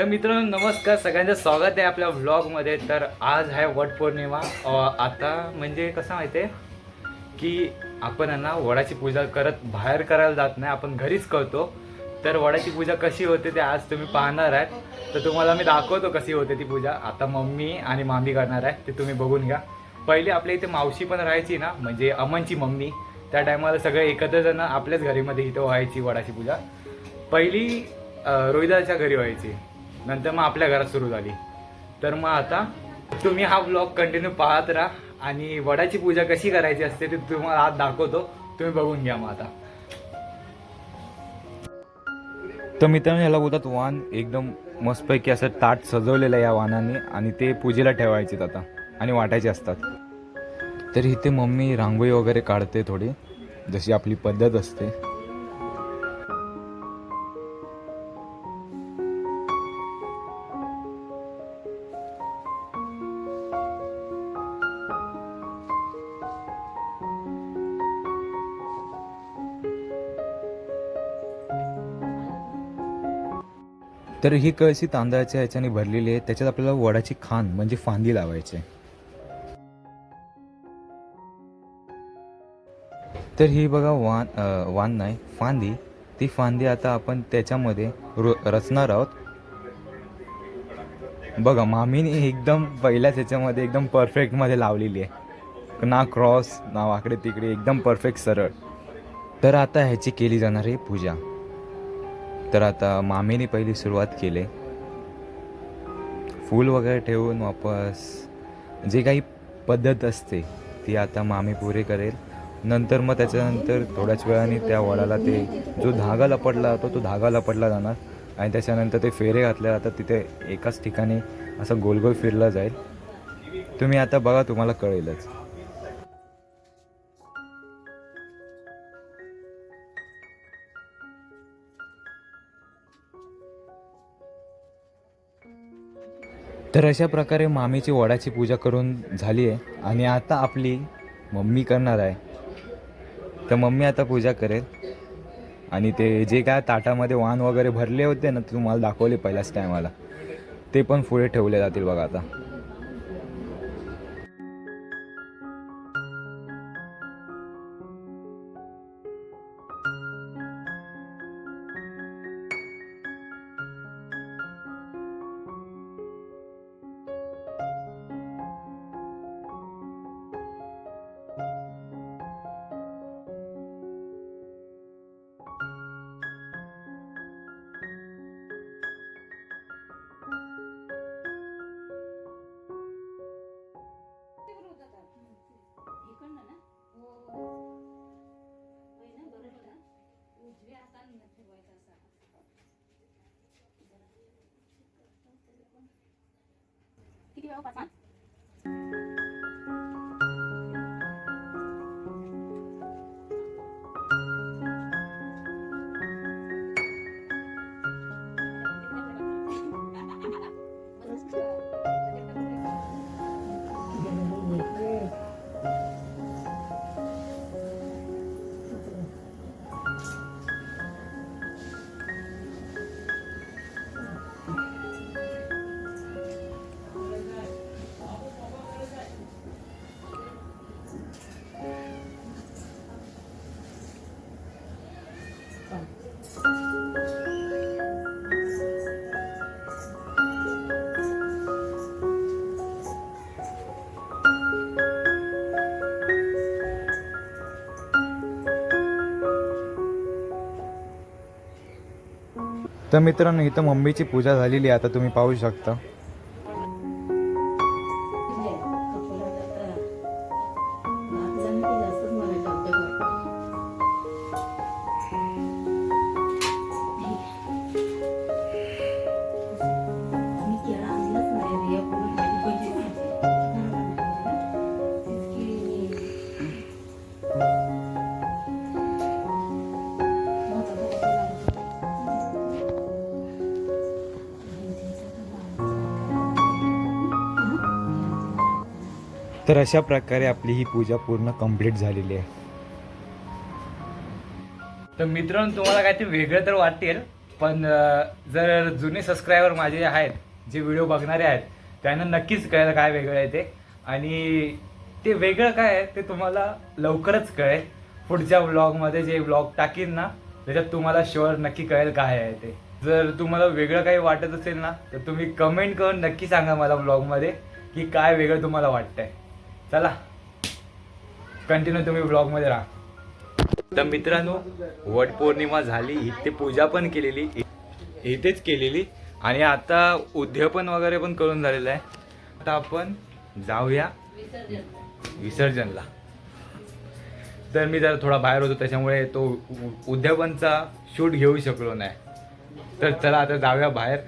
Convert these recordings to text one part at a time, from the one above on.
तर मित्रांनो नमस्कार. सगळ्यांचं स्वागत आहे आपल्या व्लॉगमध्ये तर आज आहे वटपौर्णिमा. आता म्हणजे कसं माहिती आहे की आपण आहे ना वडाची पूजा करत बाहेर करायला जात नाही. आपण घरीच करतो. तर वडाची पूजा कशी होते ते आज तुम्ही पाहणार आहेत तर तुम्हाला मी दाखवतो कशी होते ती पूजा. आता मम्मी आणि मामी करणार आहे. ते तुम्ही बघून घ्या. पहिली आपल्या इथे मावशी पण राहायची ना म्हणजे अमनची मम्मी. त्या टायमाला सगळे एकत्र जण आपल्याच घरीमध्ये इथं व्हायची वडाची पूजा. पहिली रोहिदाच्या घरी व्हायची. नंतर मग आपल्या घरात सुरू झाली. तर मग आता तुम्ही हा ब्लॉग कंटिन्यू पाहत राहा आणि वडाची पूजा कशी करायची असते ते तुम्हाला आज दाखवतो. तुम्ही बघून घ्या मग आता. तर मित्रांनो ह्याला बोलतात वाण एकदम मस्तपैकी असं ताट सजवलेलं आहे या वाणाने आणि ते पूजेला ठेवायचे आता आणि वाटायचे असतात. तर इथे मम्मी रांगोळी वगैरे काढते थोडी जशी आपली पद्धत असते. तर ही कळशी तांदळाच्या ह्याच्याने भरलेली आहे. त्याच्यात आपल्याला वडाची खान म्हणजे फांदी लावायची आहे. तर ही बघा वान वान नाही फांदी. ती फांदी आता आपण त्याच्यामध्ये रचणार आहोत. बघा मामीने एकदम पहिल्याच ह्याच्यामध्ये एकदम परफेक्टमध्ये लावलेली आहे. ना क्रॉस ना वाकडे तिकडे एकदम परफेक्ट सरळ. तर आता ह्याची केली जाणार आहे पूजा. तर आता मामीने पहिली सुरुवात केली. फूल वगैरे ठेवून वापस जे काही पद्धत असते ती आता मामी पुरे करेल. नंतर मग त्याच्यानंतर थोड्याच वेळाने त्या वडाला ते जो धागा लपटला जातो तो धागा लपटला जाणार. आणि त्याच्यानंतर ते फेरे घातले जातात तिथे एकाच ठिकाणी असं गोल गोल फिरलं जाईल. तुम्ही आता बघा तुम्हाला कळेलच. तर अशा प्रकारे मामीची वडाची पूजा करून झाली आहे. आणि आता आपली मम्मी करणार आहे. तर मम्मी आता पूजा करेल. आणि ते जे काय ताटामध्ये वाण वगैरे भरले होते ना ते तुम्हाला दाखवले पहिल्याच टायमाला ते पण पुढे ठेवले जातील बघा आता. किती वेळा पाच तर मित्रांनो इथं मम्मीची पूजा झालेली आहे. आता तुम्ही पाहू शकता. तर अशा प्रकारे आपली ही पूजा पूर्ण कंप्लीट झालेली आहे. तर मित्रांनो तुम्हाला काहीतरी वेगळं तर वाटेल पण जर जुने सबस्क्रायबर माझे आहेत जे व्हिडिओ बघणारे आहेत त्यांना नक्कीच कळेल काय वेगळं आहे ते. आणि ते वेगळं काय आहे ते तुम्हाला लवकरच कळेल. पुढच्या व्लॉगमध्ये जे व्लॉग टाकीन ना त्याच्यात तुम्हाला शुअर नक्की कळेल काय आहे ते. जर तुम्हाला वेगळं काही वाटत असेल ना तर तुम्ही कमेंट करून नक्की सांगा मला व्लॉगमध्ये की काय वेगळं तुम्हाला वाटतंय. चला. कंटिन्यू तुम्ही ब्लॉगमध्ये राहा. तर मित्रांनो वटपौर्णिमा झाली इथे पूजा पण केलेली इथेच केलेली. आणि आता उद्यापन वगैरे पण करून झालेलं आहे. आता आपण जाऊया विसर्जनला. तर मी जरा थोडा बाहेर होतो त्याच्यामुळे तो उद्यापनचा शूट घेऊ शकलो नाही. तर चला आता जाऊया बाहेर.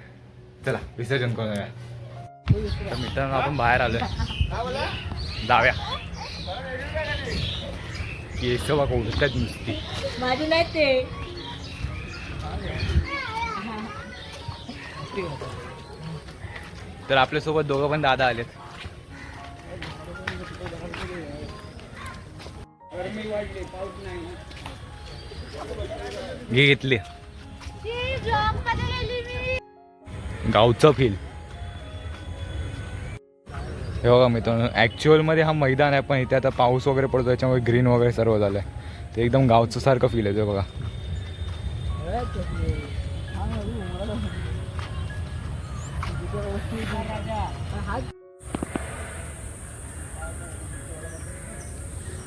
चला विसर्जन करूया तर मित्रांनो आपण बाहेर आलोय. जाऊया केस बघा उडतात नुसती. माझी नाही ते. तर आपल्यासोबत दोघं पण दादा आलेत. घे घेतली. गावचं फील हे बघा मित्रांनो ॲक्च्युअलमध्ये हा मैदान आहे पण इथे आता पाऊस वगैरे पडतो त्याच्यामुळे ग्रीन वगैरे सर्व झालंय. ते एकदम गावचं सारखं फील येतं बघा.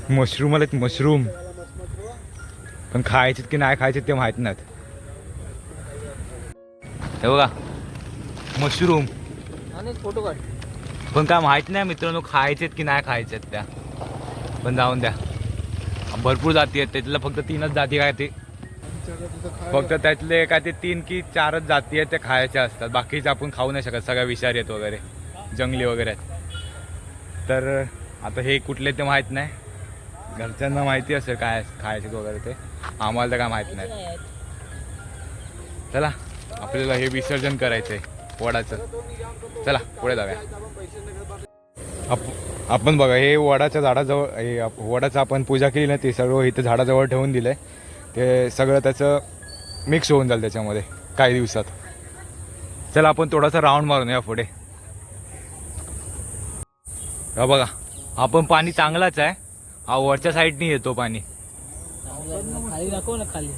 मशरूम आलेत मशरूम. पण खायचे की नाही खायचे ते माहीत नाहीत. हे बघा. मशरूम. फोटो काढ. पण काय माहीत नाही मित्रांनो खायचेत की नाही खायचेत त्या. पण जाऊन द्या. भरपूर जाती आहेत त्यातल्या फक्त तीनच जाती काय ते. फक्त त्यातले काय ते तीन की चारच जाती आहेत त्या खायच्या असतात. बाकीचे आपण खाऊ नाही शकत सगळ्या विषारी आहेत वगैरे जंगली वगैरे आहेत. तर आता हे कुठले ते माहीत नाही. घरच्यांना माहिती असेल काय खायचे वगैरे ते. आम्हाला तर काय माहीत नाही. चला आपल्याला हे विसर्जन करायचं आहे वडाचं. चला पुढे जाऊया. आपण बघा हे वडाच्या झाडाजवळ हे वडाचं आपण पूजा केली ना ते सगळं इथं झाडाजवळ ठेवून दिलं आहे ते सगळं त्याचं मिक्स होऊन जाईल त्याच्यामध्ये काही दिवसात. चला आपण थोडासा राऊंड मारून या पुढे. हा बघा आपण पाणी चांगलाच आहे. हा वरच्या साईडनी येतो पाणी. खाली दाखव ना खाली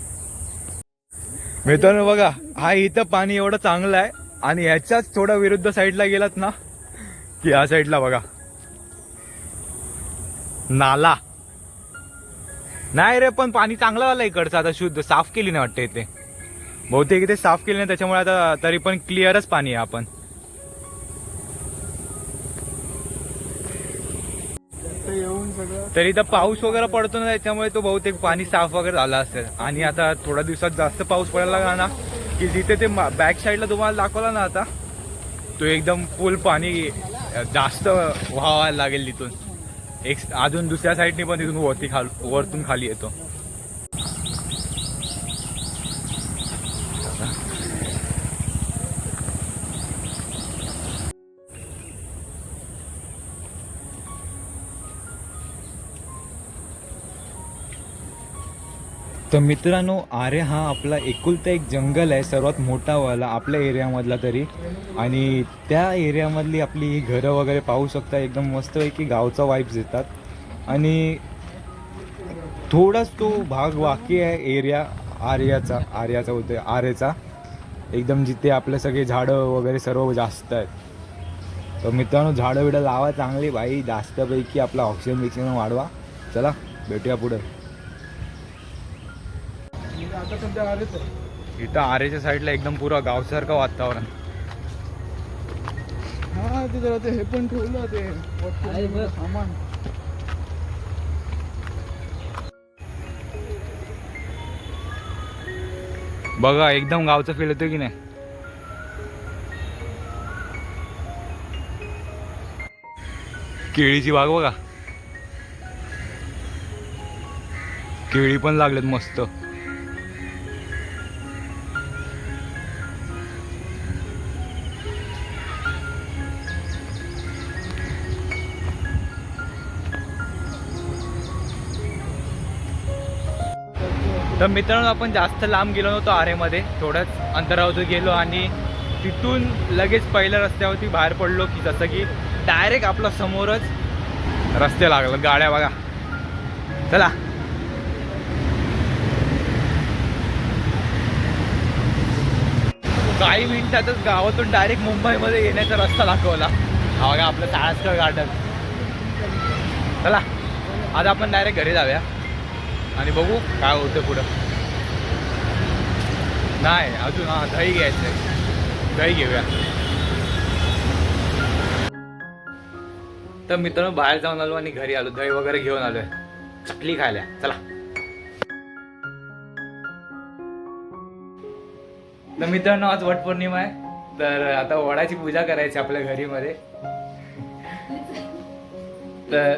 मित्रांनो बघा हा इथं पाणी एवढं चांगलं आहे. आणि ह्याच्याच थोडा विरुद्ध साईडला गेलात ना की ह्या साईडला बघा. नाला. नाही रे पण पाणी चांगलं आलं इकडचं आता शुद्ध साफ केली नाही वाटते इथे. बहुतेक इथे साफ केली नाही त्याच्यामुळे आता तरी पण क्लिअरच पाणी आहे आपण. तरी इथं पाऊस वगैरे पडतो ना त्याच्यामुळे तो बहुतेक पाणी साफ वगैरे झाला असेल. आणि आता थोड्या दिवसात जास्त पाऊस पडायला लागला ना की जिथे ते बॅक साईडला तुम्हाला दाखवला ना आता तो एकदम फुल पाणी जास्त व्हावायला लागेल तिथून. एक अजून दुसऱ्या साईडने पण तिथून वरती खाल वरतून खाली येतो. तर मित्रांनो आरे हा आपला एकुलता एक जंगल आहे सर्वात मोठावाला आपल्या एरियामधला तरी. आणि त्या एरियामधली आपली ही घरं वगैरे पाहू शकता एकदम मस्तपैकी गावचा वाईब्स येतात आणि थोडाच तो भाग बाकी आहे एरिया आर्याचा आर्याचा होते आरेचा. एकदम जिथे आपले सगळे झाडं वगैरे सर्व जास्त आहेत. तर मित्रांनो झाडं बिडं लावा चांगली बाई जास्तपैकी आपला ऑक्सिजन बिक्सिजन वाढवा. चला भेटूया पुढं. आता सध्या आलेच आहे. इथं आरेच्या साईडला एकदम पुरा गावसारखं वातावरण. हा ते जरा ते हे पण ठेवलं ते. सामान. बघा एकदम गावचं फील येतं की नाही? केळीची बाग बघा. केळी पण लागलेत मस्त. तर मित्रांनो आपण जास्त लांब गेलो नव्हतो आरेमध्ये. थोडंच अंतरावरती गेलो आणि तिथून लगेच पहिल्या रस्त्यावरती बाहेर पडलो की जसं की डायरेक्ट आपला समोरच रस्ते लागलं. गाड्या बघा. चला. काही मिनिटातच गावातून डायरेक्ट मुंबईमध्ये येण्याचा रस्ता दाखवला. हा बघा आपलं ताळासकर गार्डन चला. आज आपण डायरेक्ट घरी जाऊया. आणि बघू काय होतं पुढं. नाही अजून हा दही घ्यायचं दही घेऊया. तर मित्रांनो बाहेर जाऊन आलो आणि घरी आलो. दही वगैरे घेऊन आलोय. चकली खायला. चला. तर मित्रांनो आज वटपौर्णिमा आहे. तर आता वडाची पूजा करायची आपल्या घरीमध्ये. तर